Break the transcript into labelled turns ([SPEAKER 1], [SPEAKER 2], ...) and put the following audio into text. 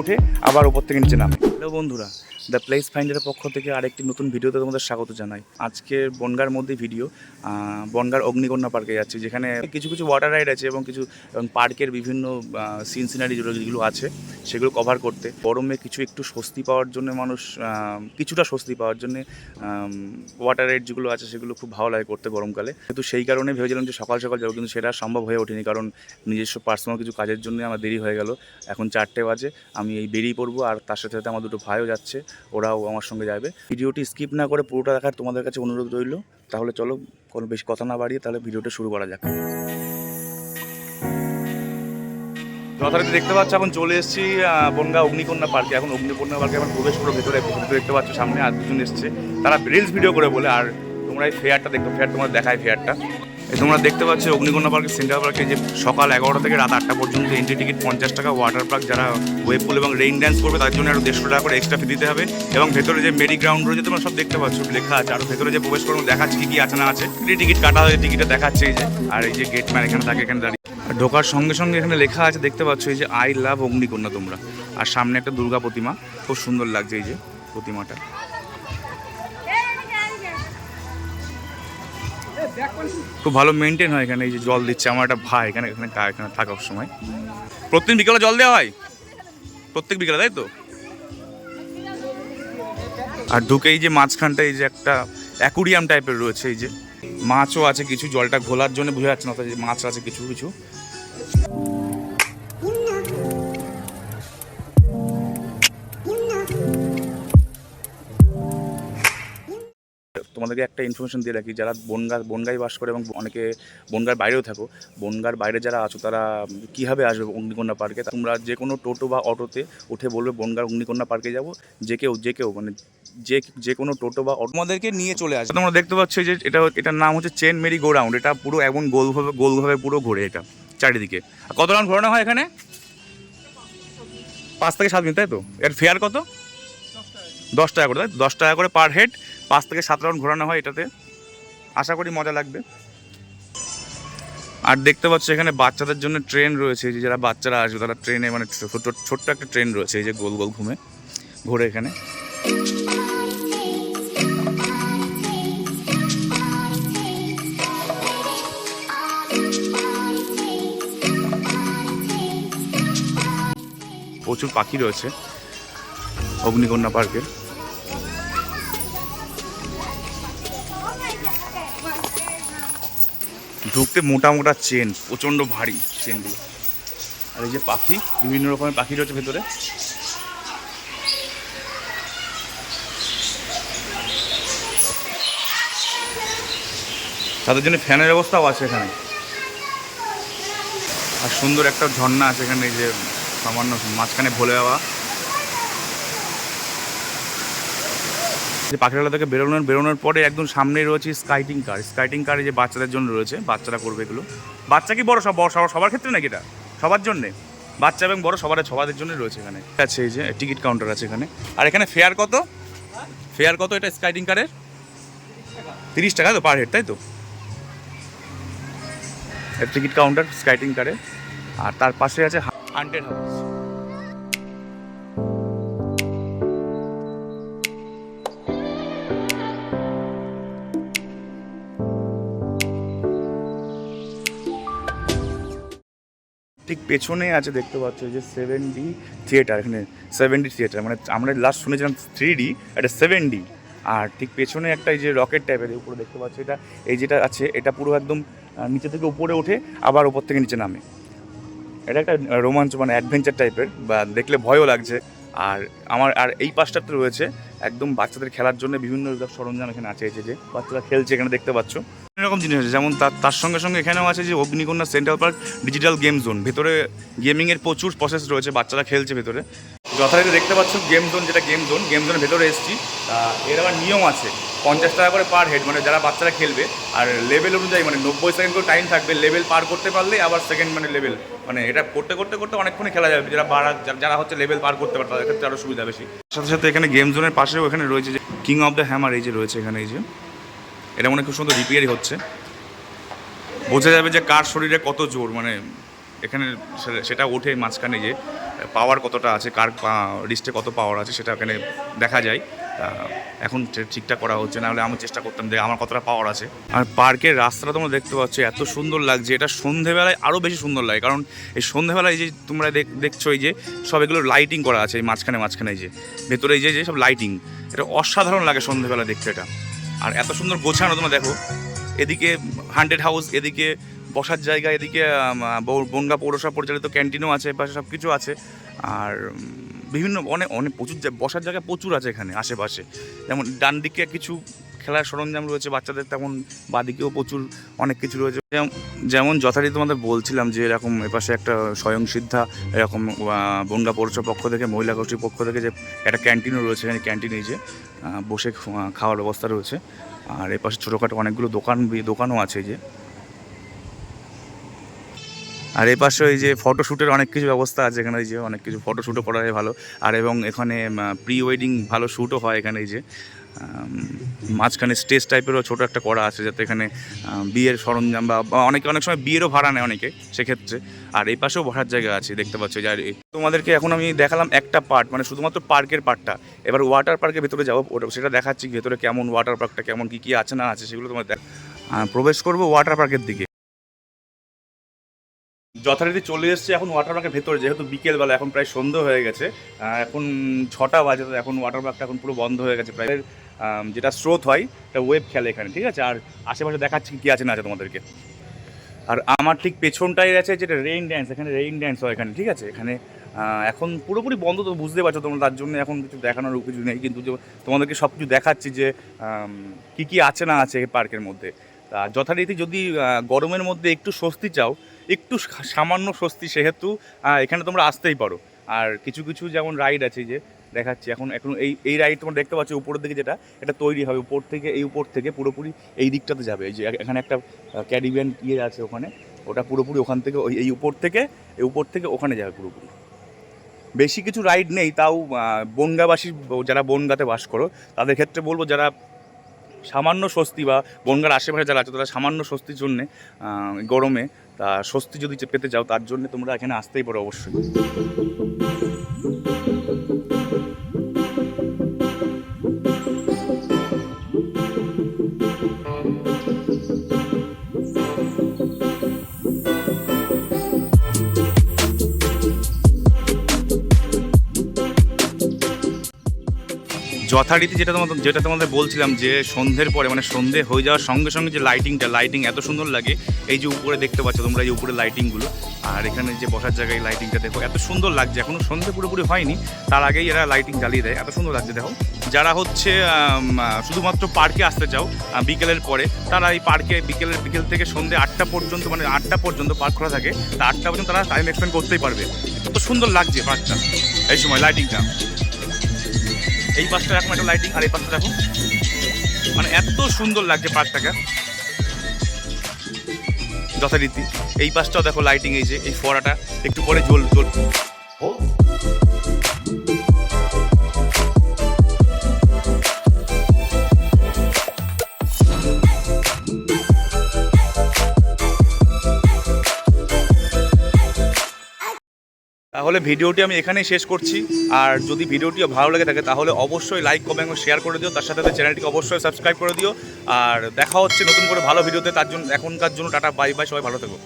[SPEAKER 1] ওঠে আবার ওপর থেকে নিচে নামে। হ্যালো বন্ধুরা দ্য প্লেস ফাইন্ডারের পক্ষ থেকে আরেকটি নতুন ভিডিওতে তোমাদের স্বাগত জানাই। আজকে বনগার মধ্যে ভিডিও বনগার অগ্নিকন্যা পার্কে যাচ্ছি, যেখানে কিছু কিছু ওয়াটার রাইড আছে এবং কিছু পার্কের বিভিন্ন সিন সিনারি যেগুলো আছে, সেগুলো কভার করতে। গরমে কিছু একটু স্বস্তি পাওয়ার জন্য মানুষ কিছুটা স্বস্তি পাওয়ার জন্য ওয়াটার রাইড যেগুলো আছে, সেগুলো খুব ভালো লাগে করতে গরমকালে। কিন্তু সেই কারণে ভেবেছিলাম যে সকাল সকাল যাব, কিন্তু সেটা সম্ভব হয়ে ওঠেনি, কারণ নিজস্ব পার্সোনাল কিছু কাজের জন্য আমার দেরি হয়ে গেল। এখন চারটে বাজে, আমি এই বেরিয়ে পড়ব, আর তার সাথে সাথে আমার দুটো ভাইও যাচ্ছে। ওরাও আমার সঙ্গে যাবে। ভিডিওটি স্কিপ না করে পুরোটা দেখার তোমাদের কাছে অনুরোধ রইল। তাহলে চলো, কোনো বেশি কথা না বাড়িয়ে তাহলে ভিডিওটা শুরু করা যাক। যথারীতি দেখতে পাচ্ছ, এখন চলে এসেছি বনগা অগ্নিকন্যা পার্কে। এখন অগ্নিকন্যা পার্কে আমার প্রবেশ করে, ভেতরে দেখতে পাচ্ছ, সামনে আর দুজন এসছে। তারা রিলস ভিডিও করে বলে, আর তোমরা এই ফেয়ারটা দেখো ফেয়ার তোমরা দেখায় ফেয়ারটা তোমরা দেখতে পাচ্ছ অগ্নিকন্যা পার্কের সেন্ট্রাল পার্কে যে সকাল এগারোটা থেকে রাত আটটা পর্যন্ত এন্ট্রি টিকিট পঞ্চাশ টাকা ওয়াটার পার্ক যারা ওয়েব পুল এবং রেইন ড্যান্স করবে তার জন্য আরও দেড়শো টাকা করে এক্সট্রা ফি দিতে হবে। এবং ভেতরে যে মেরি গ্রাউন্ড রয়েছে, তোমরা সব দেখতে পাচ্ছ লেখা আছে। আর ভেতরে যে প্রবেশ করব, দেখাচ্ছে কি কি আছে না আছে। টিকিট কাটা হয়ে টিকিটে দেখাচ্ছে এই যে, আর এই যে গেট ম্যান এখানে থাকে, এখানে দাঁড়িয়ে। ঢোকার সঙ্গে সঙ্গে এখানে লেখা আছে, দেখতে পাচ্ছ এই যে আই লাভ অগ্নিকন্যা তোমরা। আর সামনে একটা দুর্গা প্রতিমা, খুব সুন্দর লাগছে এই যে প্রতিমাটা। খুব ভালো মেনটেন হয় এখানে, এই যে জল দিচ্ছে। আমার একটা ভাই এখানে এখানে এখানে থাকার সময়। প্রত্যেক বিকালে জল দেওয়া হয়? প্রত্যেক বিকালে, তাই তো? আর ঢুকে এই যে মাঝখানটা, এই যে একটা অ্যাকুরিয়াম টাইপের রয়েছে, এই যে। মাছও আছে কিছু, জলটা ঘোলার জন্য বোঝা যাচ্ছে না মাছ আছে কিছু কিছু। তোমাদেরকে একটা ইনফরমেশন দিয়ে রাখি, যারা বনগা, বনগায় বাস করে এবং অনেকে বনগার বাইরেও থাকো, বনগার বাইরে যারা আছো তারা কীভাবে আসবে অগ্নিকন্যা পার্কে তোমরা যে কোনো টোটো বা অটোতে উঠে বলবে বনগার অগ্নিকন্যা পার্কে যাব, যে কেউ যে কেউ মানে যে যে কোনো টোটো বা অটো তোমাদেরকে নিয়ে চলে আসবে। তোমরা দেখতে পাচ্ছ যে এটা এটার নাম হচ্ছে চেন মেরি গো রাউন্ড, এটা পুরো এমন গোলভাবে গোলভাবে পুরো ঘোরে এটা, চারিদিকে। কত রাউন্ড ঘোরানো হয় এখানে? পাঁচ থেকে সাত মিনিট তাই তো? এর ফেয়ার কত? দশ টাকা করে, তাই দশ টাকা করে পার হেড পাঁচ থেকে সাত রাউন্ড ঘোরানো হয় এটাতে। আশা করি মজা লাগবে। আর দেখতে পাচ্ছ এখানে বাচ্চাদের জন্য ট্রেন রয়েছে। যে যারা বাচ্চারা আসবে, তারা ট্রেনে মানে ছোট, ছোট্ট একটা ট্রেন রয়েছে। এই যে গোল গোল ঘুমে ঘোরে এখানে। প্রচুর পাখি রয়েছে। অগ্নিকন্যা পার্কের। ঢুকতে মোটা মোটা চেন, প্রচণ্ড ভারী চেনগুলো। আর এই যে পাখি, বিভিন্ন রকমের পাখি রয়েছে ভেতরে। তাদের জন্য ফ্যানের ব্যবস্থাও আছে এখানে। আর সুন্দর একটা ঝর্ণা আছে এখানে, এই যে সামান্য মাঝখানে ভোলে যাওয়া যে পাখিরালা থেকে বেরোনোর বেরোনোর পরে একদম সামনে রয়েছে স্কাইটিং কার। স্কাইটিং কার যে বাচ্চাদের জন্য রয়েছে, বাচ্চারা করবে এগুলো। বাচ্চা কি বড়? সব বড়, সবার- সবার ক্ষেত্রে নাকি এটা? সবার জন্যে? বাচ্চা এবং বড় সবার, সবাদের জন্য রয়েছে এখানে। আছে এই যে, টিকিট কাউন্টার আছে এখানে। আর এখানে ফেয়ার কত? ফেয়ার কত এটা স্কাইটিং কারের? তিরিশ টাকা তো পার হেড, তাই তো? টিকিট কাউন্টার, স্কাইটিং কারে। আর তার পাশে আছে হান্টেড হাউস। পেছনে আছে দেখতে পাচ্ছ যে সেভেন ডি থিয়েটার এখানে সেভেন ডি থিয়েটার মানে আমরা লাস্ট শুনেছিলাম থ্রি ডি এটা সেভেন ডি আর ঠিক পেছনে একটা এই যে রকেট টাইপের উপরে দেখতে পাচ্ছ এটা, এই যেটা আছে, এটা পুরো একদম নিচে থেকে উপরে ওঠে আবার উপর থেকে নিচে নামে। এটা একটা রোমাঞ্চ মানে অ্যাডভেঞ্চার টাইপের বা দেখলে ভয়ও লাগছে। আর আমার, আর এই পাশটাতে রয়েছে একদম বাচ্চাদের খেলার জন্য বিভিন্ন সরঞ্জাম এখানে আছে যে বাচ্চারা খেলছে এখানে দেখতে পাচ্ছ। রকম জিনিস আছে। যেমন তার সঙ্গে সঙ্গে এখানেও আছে যে Agnikanya central park digital game zone. ভেতরে গেমিংয়ের প্রচুর প্রসেস রয়েছে, বাচ্চারা খেলছে ভেতরে। যথারীতি দেখতে পাচ্ছ গেম জোন যেটা গেম জোন। গেম জোনের ভেতরে এসেছি। এর আবার নিয়ম আছে, পঞ্চাশ টাকা করে পার হেড মানে যারা বাচ্চারা খেলবে, আর লেভেল অনুযায়ী মানে নব্বই সেকেন্ড করে টাইম থাকবে লেভেল পার করতে পারলে আবার সেকেন্ড মানে লেভেল মানে এটা করতে করতে করতে অনেকক্ষণই খেলা যাবে। যারা বাড়া যারা- যারা হচ্ছে লেভেল পার করতে পারে, তাদের ক্ষেত্রে আরও সুবিধা বেশি। সাথে সাথে এখানে গেম জোনের পাশেও এখানে রয়েছে যে কিং অফ দ্য হ্যামার এই যে রয়েছে এখানে, এই যে। এটা মনে খুব সুন্দর রিপেয়ারই হচ্ছে। বোঝা যাবে যে কার শরীরে কত জোর মানে এখানে সেটা ওঠে মাঝখানে যে পাওয়ার কতটা আছে, কার রিস্টে কত পাওয়ার আছে সেটা এখানে দেখা যায়। এখন ঠিকঠাক করা হচ্ছে, না হলে আমি চেষ্টা করতাম যে আমার কতটা পাওয়ার আছে। আর পার্কের রাস্তাটা তোমরা দেখতে পাচ্ছ, এত সুন্দর লাগছে। এটা সন্ধেবেলায় আরও বেশি সুন্দর লাগে, কারণ এই সন্ধেবেলায় যে তোমরা দেখ- দেখছ এই যে, সব এগুলো লাইটিং করা আছে এই মাঝখানে মাঝখানে যে, ভেতরে যে সব লাইটিং এটা অসাধারণ লাগে সন্ধেবেলা দেখতে এটা। আর এত সুন্দর গোছানো, তোমরা দেখো। এদিকে হান্ডেড হাউস এদিকে বসার জায়গা, এদিকে বনগা পৌরসভা পরিচালিত ক্যান্টিনও আছে, পাশে সব কিছু আছে। আর বিভিন্ন অনেক অনেক প্রচুর বসার জায়গা প্রচুর আছে এখানে, আশেপাশে। যেমন ডান দিকে কিছু খেলার সরঞ্জাম রয়েছে, বাচ্চাদের তেমন বাদিকেও প্রচুর অনেক কিছু রয়েছে। যেমন- যথারীতি তোমাদের বলছিলাম যে এরকম এপাশে একটা স্বয়ংসিদ্ধা, এরকম বনগা পৌরসভার পক্ষ থেকে, মহিলা গোষ্ঠীর পক্ষ থেকে যে একটা ক্যান্টিনও রয়েছে, এখানে ক্যান্টিনে যে বসে খাওয়ার ব্যবস্থা রয়েছে। আর এপাশে ছোটোখাটো অনেকগুলো দোকান দোকানও আছে যে। আর এ পাশে এই যে ফটোশ্যুটের অনেক কিছু ব্যবস্থা আছে এখানে যে অনেক কিছু ফটোশ্যুটও করা যায় ভালো। আর এবং এখানে প্রি ওয়েডিং ভালো শ্যুটও হয় এখানে এই যে। মাঝখানে স্টেজ টাইপেরও ছোটো একটা করা আছে যাতে এখানে বিয়ের সরঞ্জাম বা অনেকে অনেক সময় বিয়েরও ভাড়া নেয় অনেকে সেক্ষেত্রে। আর এই পাশেও বসার জায়গা আছে, দেখতে পাচ্ছ। যে, আর তোমাদেরকে এখন আমি দেখালাম একটা পার্ট মানে শুধুমাত্র পার্কের পার্টটা এবার ওয়াটার পার্কের ভেতরে যাব, ওটা সেটা দেখাচ্ছি, ভেতরে কেমন ওয়াটার পার্কটা কেমন কী কী আছে না আছে সেগুলো তোমার প্রবেশ করব ওয়াটার পার্কের দিকে। যথারীতি চলে এসছে এখন ওয়াটার পার্কের ভেতরে, যেহেতু বিকেলবেলা এখন প্রায় সন্ধ্যে হয়ে গেছে এখন ছটা বাজে, এখন ওয়াটার পার্কটা এখন পুরো বন্ধ হয়ে গেছে, প্রায় যেটা স্রোত হয় এটা ওয়েব খেলে এখানে, ঠিক আছে? আর আশেপাশে দেখাচ্ছি কী আছে না আছে তোমাদেরকে। আর আমার ঠিক পেছনটাই আছে যেটা রেইন ড্যান্স এখানে রেইন ড্যান্স হয় এখানে, ঠিক আছে? এখানে এখন পুরোপুরি বন্ধ তো বুঝতে পারছ তোমরা, তার জন্য এখন কিছু দেখানোর কিছু নেই, কিন্তু তোমাদেরকে সব কিছু দেখাচ্ছি যে কি কি আছে না আছে পার্কের মধ্যে। তা যথারীতি যদি গরমের মধ্যে একটু স্বস্তি চাও একটু সামান্য স্বস্তি সেহেতু এখানে তোমরা আসতেই পারো। আর কিছু কিছু যেমন রাইড আছে যে, দেখাচ্ছি এখন এখন এই এই রাইড তোমরা দেখতে পাচ্ছ উপরের দিকে যেটা, এটা তৈরি হবে। উপর থেকে, এই উপর থেকে পুরোপুরি এই দিকটাতে যাবে। এই যে এখানে একটা ক্যারিবিয়ান ইয়ে আছে ওখানে, ওটা পুরোপুরি ওখান থেকে ওই, এই উপর থেকে, এই উপর থেকে ওখানে যাবে পুরোপুরি। বেশি কিছু রাইড নেই, তাও বনগাবাসী যারা বনগাতে বাস করো, তাদের ক্ষেত্রে বলব যারা সামান্য স্বস্তি বা বনগার আশেপাশে যারা আছে, তারা সামান্য স্বস্তির জন্যে গরমে তা স্বস্তি যদি পেতে চাও তার জন্য তোমরা এখানে আসতেই পারো অবশ্যই। যথারীতি যেটা তোমাদের যেটা তোমাদের বলছিলাম যে সন্ধ্যের পরে মানে সন্ধে হয়ে যাওয়ার সঙ্গে সঙ্গে যে লাইটিংটা লাইটিং এত সুন্দর লাগে, এই যে উপরে দেখতে পাচ্ছ তোমরা এই উপরে লাইটিংগুলো আর এখানে যে বসার জায়গায় লাইটিংটা দেখো, এত সুন্দর লাগছে। এখনও সন্ধে পুরোপুরি হয়নি, তার আগেই এরা লাইটিং জ্বালিয়ে দেয়। এত সুন্দর লাগছে, দেখো। যারা হচ্ছে শুধুমাত্র পার্কে আসতে চাও বিকেলের পরে, তারা এই পার্কে বিকেলের বিকেল থেকে সন্ধে আটটা পর্যন্ত মানে আটটা পর্যন্ত পার্ক খোলা থাকে। তা আটটা পর্যন্ত তারা টাইম এক্সপেন্ড করতেই পারবে। কত সুন্দর লাগছে পার্কটা এই সময় লাইটিংটা এই পাশটা রাখুন, একটা লাইটিং আর এই পাশটা রাখুন। মানে এত সুন্দর লাগছে পার্কটাকে যথারীতি। এই পাশটাও দেখো লাইটিং এই যে, এই ফোয়ারাটা, একটু পরে জল জল তাহলে ভিডিওটি আমি এখানেই শেষ করছি। আর যদি ভিডিওটিও ভালো লাগে থাকে, তাহলে অবশ্যই লাইক কমেন্ট এবং শেয়ার করে দিও। তার সাথে চ্যানেলটিকে অবশ্যই সাবস্ক্রাইব করে দিও। আর দেখা হচ্ছে নতুন করে ভালো ভিডিওতে। তার জন্য এখনকার জন্য টাটা বাই বাই সবাই ভালো থেকো।